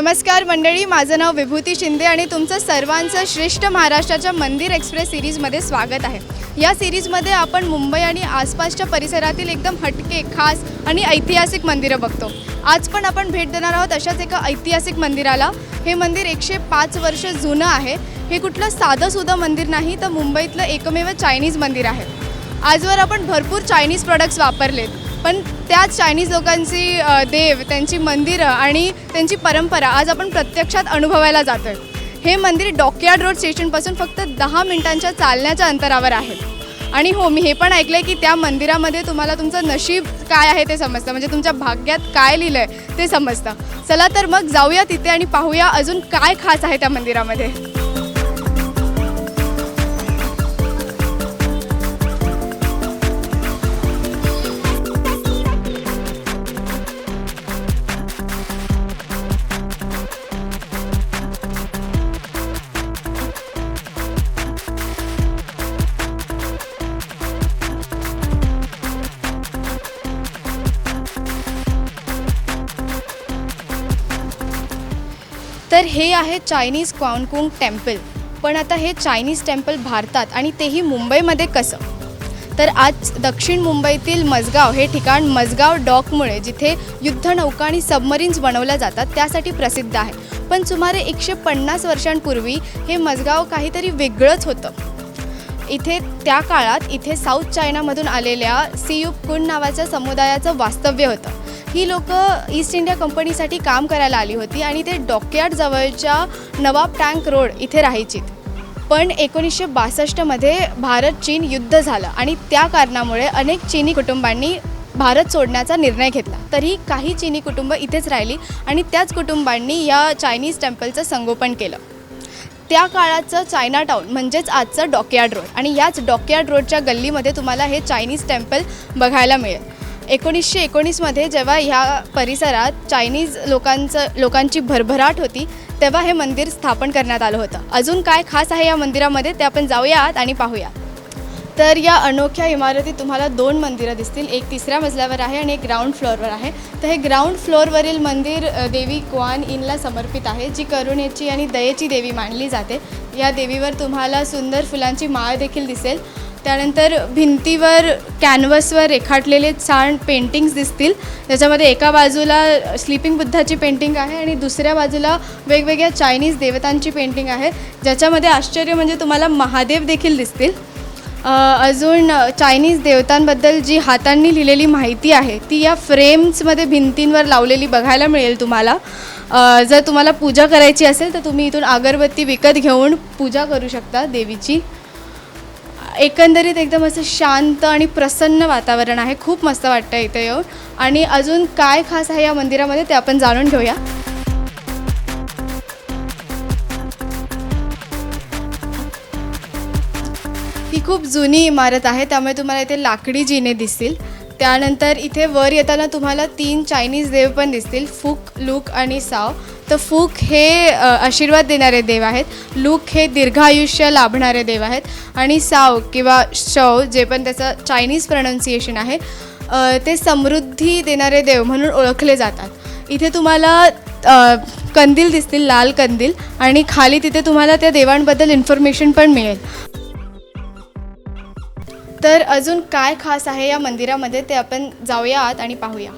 नमस्कार मंडळी माझं नाव विभूती शिंदे आणि तुमचं सर्वांचं श्रेष्ठ महाराष्ट्राच्या मंदिर एक्सप्रेस सिरीजमध्ये स्वागत आहे. या सिरीजमध्ये आपण मुंबई आणि आसपासच्या परिसरातील एकदम हटके खास आणि ऐतिहासिक मंदिरं बघतो. आज पण आपण भेट देणार आहोत अशाच एका ऐतिहासिक मंदिराला. हे मंदिर एकशे पाच वर्ष जुनं आहे. हे कुठलं साधंसुधं मंदिर नाही तर मुंबईतलं एकमेव चायनीज मंदिर आहे. आजवर आपण भरपूर चायनीज प्रोडक्ट्स वापरलेत. पण त्याच चायनीज लोकांची देव त्यांची मंदिरं आणि त्यांची परंपरा आज आपण प्रत्यक्षात अनुभवायला जातो आहे हे मंदिर डॉकयार्ड रोड स्टेशनपासून फक्त दहा मिनिटांच्या चालण्याच्या अंतरावर आहे. आणि हो मी हे पण ऐकलं आहे की त्या मंदिरामध्ये तुम्हाला तुमचं नशीब काय आहे ते समजतं. म्हणजे तुमच्या भाग्यात काय लिहिलं आहे ते समजतं. चला तर मग जाऊया तिथे आणि पाहूया अजून काय खास आहे त्या मंदिरामध्ये. तर हे आहे चायनीज क्वानकुंग टेम्पल. पण आता हे चायनीज टेम्पल भारतात आणि तेही मुंबईमध्ये कसं? तर आज दक्षिण मुंबईतील मजगाव हे ठिकाण मजगाव डॉकमुळे जिथे युद्धनौका आणि सबमरीन्स बनवल्या जातात त्यासाठी प्रसिद्ध आहे. पण सुमारे एकशे पन्नास वर्षांपूर्वी हे मजगाव काहीतरी वेगळंच होतं. इथे त्या काळात इथे साऊथ चायनामधून आलेल्या सियुप कुन नावाच्या समुदायाचं वास्तव्य होतं. ही लोक ईस्ट इंडिया कंपनीसाठी काम करायला आली होती आणि ते डॉकयार्ड जवळच्या नवाब टँक रोड इथे राहायचीत. पण एकोणीसशे बासष्टमध्ये भारत चीन युद्ध झालं आणि त्या कारणामुळे अनेक चीनी कुटुंबांनी भारत सोडण्याचा निर्णय घेतला. तरी काही चीनी कुटुंब इथेच राहिली आणि त्याच कुटुंबांनी या चायनीज टेम्पलचं संगोपन केलं. त्या काळाचं चायना टाऊन म्हणजेच आजचं डॉकयार्ड रोड आणि याच डॉकयार्ड रोडच्या गल्लीमध्ये तुम्हाला हे चायनीज टेम्पल बघायला मिळेल. एकोणीसशे एकोणीसमध्ये जेव्हा ह्या परिसरात चायनीज लोकांचं लोकांची भरभराट होती तेव्हा हे मंदिर स्थापन करण्यात आलं होतं. अजून काय खास आहे या मंदिरामध्ये ते आपण जाऊयात आणि पाहूया तर या अनोख्या इमारतीत तुम्हाला दोन मंदिरं दिसतील. एक तिसऱ्या मजल्यावर आहे आणि एक ग्राउंड फ्लोअरवर आहे. तर हे ग्राउंड फ्लोअरवरील मंदिर देवी क्वान इनला समर्पित आहे जी करुणेची आणि दयेची देवी मानली जाते. या देवीवर तुम्हाला सुंदर फुलांची माळ देखील दिसेल. त्यानंतर भिंतीवर कॅनव्हसवर रेखाटलेले छान पेंटिंग्स दिसतील. त्याच्यामध्ये एका बाजूला स्लीपिंग बुद्धाची पेंटिंग आहे आणि दुसऱ्या बाजूला वेगवेगळ्या चायनीज देवतांची पेंटिंग आहे. ज्याच्यामध्ये आश्चर्य म्हणजे तुम्हाला महादेव देखील दिसतील. अजून चायनीज देवतांबद्दल जी हातांनी लिहिलेली माहिती आहे ती या फ्रेम्समध्ये भिंतींवर लावलेली बघायला मिळेल तुम्हाला. जर तुम्हाला पूजा करायची असेल तर तुम्ही इथून अगरबत्ती विकत घेऊन पूजा करू शकता देवीची. एकंदरीत एकदम असं शांत आणि प्रसन्न वातावरण आहे. खूप मस्त वाटतं इथे येऊन. आणि अजून काय खास आहे या मंदिरामध्ये ते आपण जाणून घेऊया. ही खूप जुनी इमारत आहे त्यामुळे तुम्हाला इथे लाकडी जिने दिसतील. त्यानंतर इथे वर येताना तुम्हाला तीन चायनीज देव पण दिसतील फूक लूक आणि साव. तर फूक हे आशीर्वाद देणारे देव आहेत. लूक हे दीर्घायुष्य लाभणारे देव आहेत. आणि साव किंवा शव जे पण त्याचं चायनीज प्रनाऊन्सिएशन आहे ते समृद्धी देणारे देव म्हणून ओळखले जातात. इथे तुम्हाला कंदील दिसतील लाल कंदील. आणि खाली तिथे तुम्हाला त्या देवांबद्दल इन्फॉर्मेशन पण मिळेल. तर अजून काय खास आहे या मंदिरामध्ये ते आपण जाऊया आत आणि पाहूया.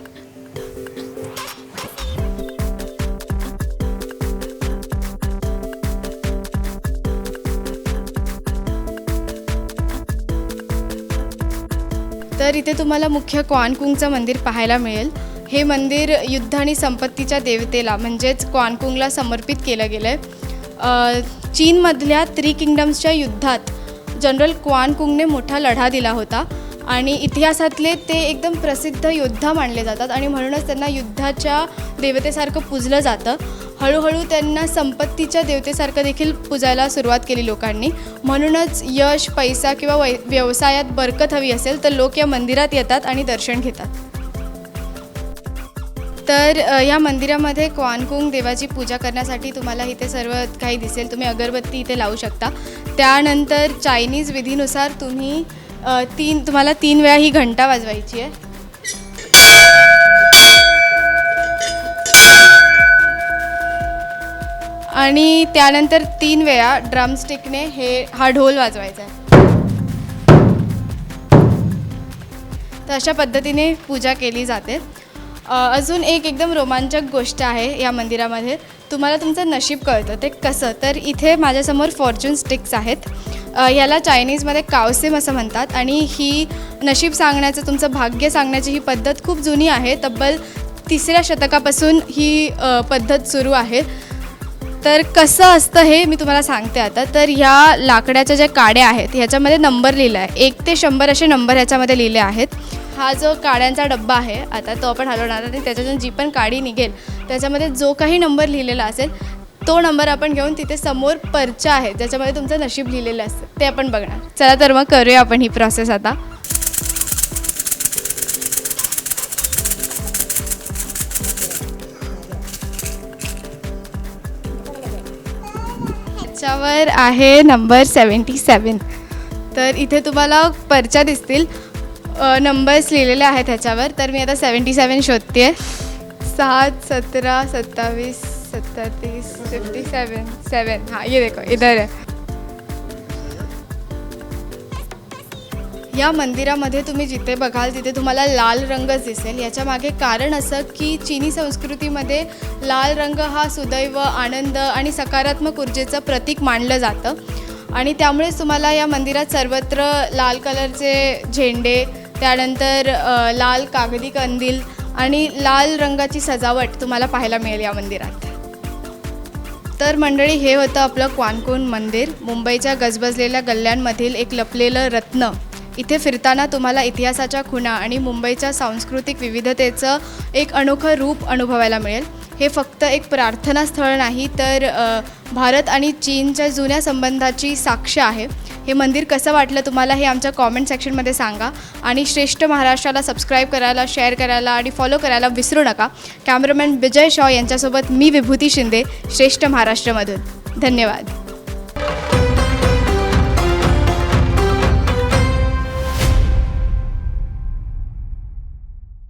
तर इथे तुम्हाला मुख्य क्वानकुंगचं मंदिर पाहायला मिळेल. हे मंदिर युद्ध आणि संपत्तीच्या देवतेला म्हणजेच क्वानकुंगला समर्पित केलं गेलं आहे चीनमधल्या थ्री किंगडम्सच्या युद्धात जनरल क्वानकुंगने मोठा लढा दिला होता. आणि इतिहासातले ते एकदम प्रसिद्ध योद्धा मानले जातात आणि म्हणूनच त्यांना युद्धाच्या देवतेसारखं पूजलं जातं. हळूहळू त्यांना संपत्तीच्या देवतेसारखं देखील पूजायला सुरुवात केली लोकांनी. म्हणूनच यश पैसा किंवा वै व्यवसायात बरकत हवी असेल तर लोक या मंदिरात येतात आणि दर्शन घेतात. तर या मंदिरामध्ये क्वानकुंग देवाची पूजा करण्यासाठी तुम्हाला इथे सर्व काही दिसेल. तुम्ही अगरबत्ती इथे लावू शकता. त्यानंतर चायनीज विधीनुसार तुम्ही अ, तीन तुम्हाला तीन वेळा ही घंटा वाजवायची आहे. आणि त्यानंतर तीन वेळा ड्रमस्टिकने हे हा ढोल वाजवायचा आहे. तर अशा पद्धतीने पूजा केली जाते. अ, अजून एक एकदम रोमांचक गोष्ट आहे या मंदिरामध्ये. तुम्हाला तुमचं नशीब कळतं ते कसं? तर इथे माझ्यासमोर फॉर्च्यून स्टिक्स आहेत. याला चायनीजमध्ये कावसेम असं म्हणतात. आणि ही नशीब सांगण्याचं तुमचं भाग्य सांगण्याची ही पद्धत खूप जुनी आहे. तब्बल तिसऱ्या शतकापासून ही पद्धत सुरू आहे. तर कसं असतं हे मी तुम्हाला सांगते आता. तर ह्या लाकडाच्या ज्या काड्या आहेत ह्याच्यामध्ये नंबर लिहिला आहे. एक ते शंभर असे नंबर ह्याच्यामध्ये लिहिले आहेत. हा जो काड्यांचा डब्बा आहे आता तो आपण हलवणार आणि त्याच्यातून जी पण काडी निघेल त्याच्यामध्ये जो काही नंबर लिहिलेला असेल तो नंबर आपण घेऊन तिथे समोर परचा आहे ज्याच्यामध्ये तुमचं नशीब लिहिलेलं असतं. ते आपण बघणार. चला तर मग करूया आपण ही प्रोसेस आता. त्याच्यावर आहे नंबर सेवन्टी सेवन तर इथे तुम्हाला परच्या दिसतील. नंबर्स लिहिलेले आहेत ह्याच्यावर. तर मी आता सेवन्टी सेवन शोधते सात सतरा सत्तावीस सत्तातीस फिफ्टी सेवन सेवन हाँ ये देखो इधर है. या मंदिरामध्ये तुम्ही जिथे बघाल तिथे तुम्हाला लाल रंगच दिसेल. याच्या मागे कारण असं की चीनी संस्कृतीमध्ये लाल रंग हा सुदैव आनंद आणि सकारात्मक ऊर्जेचं प्रतीक मानलं जातं. आणि त्यामुळेच तुम्हाला या मंदिरात सर्वत्र लाल कलरचे झेंडे त्यानंतर लाल कागदी कंदील आणि लाल रंगाची सजावट तुम्हाला पाहायला मिळेल या मंदिरात. तर मंडळी हे होतं आपलं क्वानकोन मंदिर. मुंबईच्या गजबजलेल्या गल्ल्यांमधील एक लपलेलं रत्न. इथे फिरताना तुम्हाला इतिहासाच्या खुणा आणि मुंबईच्या सांस्कृतिक विविधतेचं एक अनोखं रूप अनुभवायला मिळेल. हे फक्त एक प्रार्थना स्थळ नाही तर भारत आणि चीनच्या जुन्या संबंधाची साक्ष आहे. हे मंदिर कसं वाटलं तुम्हाला हे आमच्या कॉमेंट सेक्शनमध्ये सांगा. आणि श्रेष्ठ महाराष्ट्राला सबस्क्राईब करायला शेअर करायला आणि फॉलो करायला विसरू नका. कॅमेरामॅन विजय शॉ यांच्यासोबत मी विभूती शिंदे श्रेष्ठ महाराष्ट्रामधून. धन्यवाद.